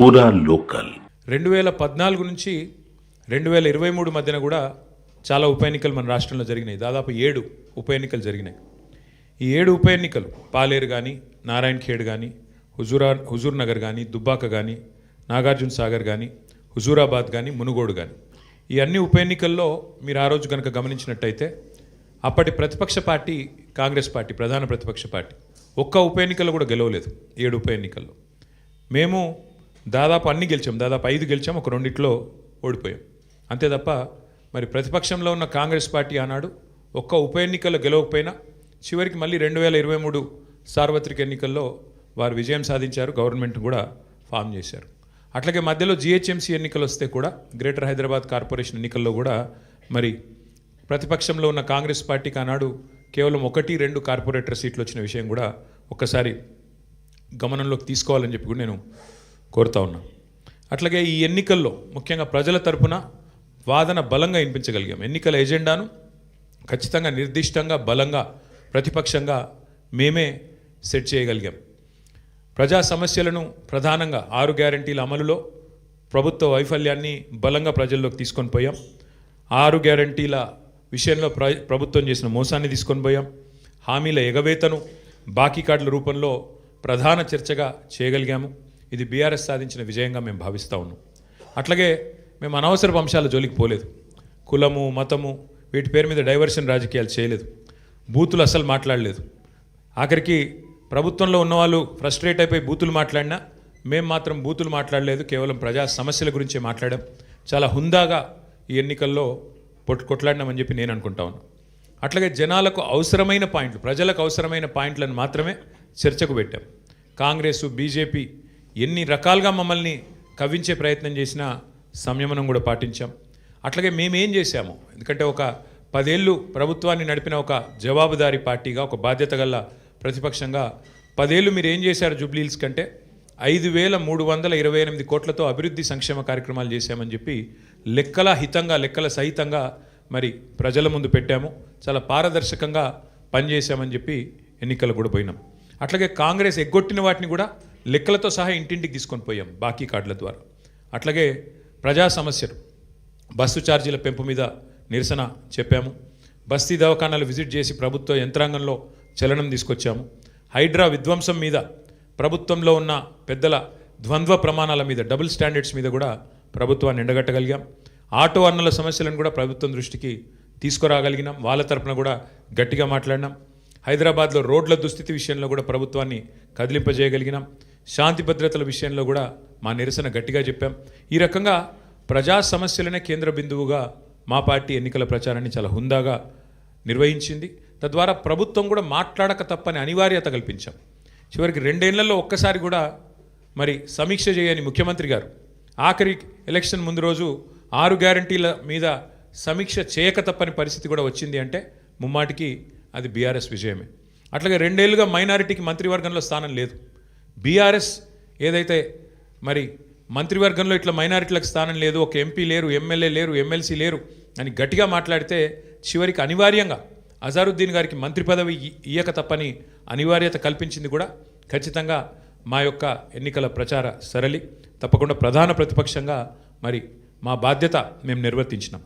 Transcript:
పూరా లోకల్. రెండు వేల పద్నాలుగు నుంచి రెండు వేల ఇరవై మూడు మధ్యన కూడా చాలా ఉప ఎన్నికలు మన రాష్ట్రంలో జరిగినాయి. దాదాపు ఏడు ఉప ఎన్నికలు జరిగినాయి. ఈ ఏడు ఉప ఎన్నికలు పాలేరు కానీ నారాయణ ఖేడ్ కానీ హుజూరా హుజూర్ నగర్ కానీ దుబ్బాక కానీ నాగార్జున సాగర్ కానీ హుజూరాబాద్ కానీ మునుగోడు కానీ ఈ అన్ని ఉప ఎన్నికల్లో మీరు ఆ రోజు కనుక గమనించినట్టయితే అప్పటి ప్రతిపక్ష పార్టీ కాంగ్రెస్ పార్టీ ప్రధాన ప్రతిపక్ష పార్టీ ఒక్క ఉప ఎన్నికల్లో కూడా గెలవలేదు. ఏడు ఉప ఎన్నికల్లో. మేము దాదాపు అన్ని గెలిచాం. దాదాపు ఐదు గెలిచాం ఒక రెండిట్లో ఓడిపోయాం. అంతే తప్ప మరి ప్రతిపక్షంలో ఉన్న కాంగ్రెస్ పార్టీ ఆనాడు ఒక్క ఉప ఎన్నికల్లో గెలవకపోయినా చివరికి మళ్ళీ రెండు వేల ఇరవై మూడు సార్వత్రిక ఎన్నికల్లో వారు విజయం సాధించారు గవర్నమెంట్ కూడా ఫామ్ చేశారు. అట్లాగే మధ్యలో జిహెచ్ఎంసీ ఎన్నికలు వస్తే కూడా గ్రేటర్ హైదరాబాద్ కార్పొరేషన్ ఎన్నికల్లో కూడా మరి ప్రతిపక్షంలో ఉన్న కాంగ్రెస్ పార్టీకి ఆనాడు కేవలం ఒకటి రెండు కార్పొరేటర్ సీట్లు వచ్చిన విషయం కూడా ఒక్కసారి గమనంలోకి తీసుకోవాలని చెప్పి కూడా నేను కోరుతా ఉన్నా. అట్లాగే ఈ ఎన్నికల్లో ముఖ్యంగా ప్రజల తరపున వాదన బలంగా వినిపించగలిగాం. ఎన్నికల ఎజెండాను ఖచ్చితంగా నిర్దిష్టంగా బలంగా ప్రతిపక్షంగా మేమే సెట్ చేయగలిగాం. ప్రజా సమస్యలను ప్రధానంగా ఆరు గ్యారంటీల అమలులో ప్రభుత్వ వైఫల్యాన్ని బలంగా ప్రజల్లోకి తీసుకొని పోయాం. ఆరు గ్యారంటీల విషయంలో ప్ర ప్రభుత్వం చేసిన మోసాన్ని తీసుకొని పోయాం. హామీల ఎగవేతను బాకీ కార్డుల రూపంలో ప్రధాన చర్చగా చేయగలిగాము. ఇది బీఆర్ఎస్ సాధించిన విజయంగా మేము భావిస్తూ ఉన్నాం. అట్లాగే మేము అనవసర అంశాల జోలికి పోలేదు. కులము మతము వీటి పేరు మీద డైవర్షన్ రాజకీయాలు చేయలేదు. బూతులు అస్సలు మాట్లాడలేదు. ఆఖరికి ప్రభుత్వంలో ఉన్నవాళ్ళు ఫ్రస్ట్రేట్ అయిపోయి బూతులు మాట్లాడినా మేము మాత్రం బూతులు మాట్లాడలేదు. కేవలం ప్రజా సమస్యల గురించే మాట్లాడాం. చాలా హుందాగా ఈ ఎన్నికల్లో పొట్టు కొట్లాడినామని చెప్పి నేను అనుకుంటా ఉన్నాను అట్లాగే జనాలకు అవసరమైన పాయింట్లు ప్రజలకు అవసరమైన పాయింట్లను మాత్రమే చర్చకు పెట్టాం. కాంగ్రెస్ బీజేపీ ఎన్ని రకాలుగా మమ్మల్ని కవ్వించే ప్రయత్నం చేసినా సంయమనం కూడా పాటించాం. అట్లాగే మేమేం చేశాము? ఎందుకంటే ఒక పదేళ్ళు ప్రభుత్వాన్ని నడిపిన ఒక జవాబుదారీ పార్టీగా ఒక బాధ్యత గల ప్రతిపక్షంగా పదేళ్ళు మీరు ఏం చేశారు జూబ్లీహిల్స్ కంటే? ఐదు వేల మూడు వందల ఇరవై ఎనిమిది కోట్లతో అభివృద్ధి సంక్షేమ కార్యక్రమాలు చేశామని చెప్పి లెక్కల హితంగా లెక్కల సహితంగా మరి ప్రజల ముందు పెట్టాము. చాలా పారదర్శకంగా పనిచేశామని చెప్పి ఎన్నికలు కూడా పోయినాం. అట్లాగే కాంగ్రెస్ ఎగ్గొట్టిన వాటిని కూడా లెక్కలతో సహా ఇంటింటికి తీసుకొని పోయాం బాకీ కార్డుల ద్వారా. అట్లాగే ప్రజా సమస్యలు. బస్సు ఛార్జీల పెంపు మీద నిరసన చెప్పాము. బస్తీ దవాఖానాలు విజిట్ చేసి ప్రభుత్వ యంత్రాంగంలో చలనం తీసుకొచ్చాము. హైడ్రా విధ్వంసం మీద ప్రభుత్వంలో ఉన్న పెద్దల ద్వంద్వ ప్రమాణాల మీద డబుల్ స్టాండర్డ్స్ మీద కూడా ప్రభుత్వాన్ని ఎండగట్టగలిగాం ఆటో అన్నల సమస్యలను కూడా ప్రభుత్వం దృష్టికి తీసుకురాగలిగినాం. వాళ్ళ తరపున కూడా గట్టిగా మాట్లాడినాం. హైదరాబాద్లో రోడ్ల దుస్థితి విషయంలో కూడా ప్రభుత్వాన్ని కదిలింపజేయగలిగినాం. శాంతి భద్రతల విషయంలో కూడా మా నిరసన గట్టిగా చెప్పాం. ఈ రకంగా ప్రజా సమస్యలనే కేంద్ర బిందువుగా మా పార్టీ ఎన్నికల ప్రచారాన్ని చాలా హుందాగా నిర్వహించింది. తద్వారా ప్రభుత్వం కూడా మాట్లాడక తప్పని అనివార్యత కల్పించాం. చివరికి రెండేళ్ళలో ఒక్కసారి కూడా మరి సమీక్ష చేయని ముఖ్యమంత్రి గారు ఆఖరి ఎలక్షన్ ముందు రోజు ఆరు గ్యారంటీల మీద సమీక్ష చేయక తప్పని పరిస్థితి కూడా వచ్చింది అంటే ముమ్మాటికి అది బీఆర్ఎస్ విజయమే. అట్లాగే రెండేళ్ళుగా మైనారిటీకి మంత్రివర్గంలో స్థానం లేదు. బీఆర్ఎస్ ఏదైతే మరి మంత్రివర్గంలో ఇట్లా మైనారిటీలకు స్థానం లేదు ఒక ఎంపీ లేరు ఎమ్మెల్యే లేరు ఎమ్మెల్సీ లేరు అని గట్టిగా మాట్లాడితే చివరికి అనివార్యంగా అజారుద్దీన్ గారికి మంత్రి పదవి ఇయ్యక తప్పని అనివార్యత కల్పించింది కూడా ఖచ్చితంగా మా యొక్క ఎన్నికల ప్రచార సరళి. తప్పకుండా ప్రధాన ప్రతిపక్షంగా మరి మా బాధ్యత మేము నిర్వర్తించినాం.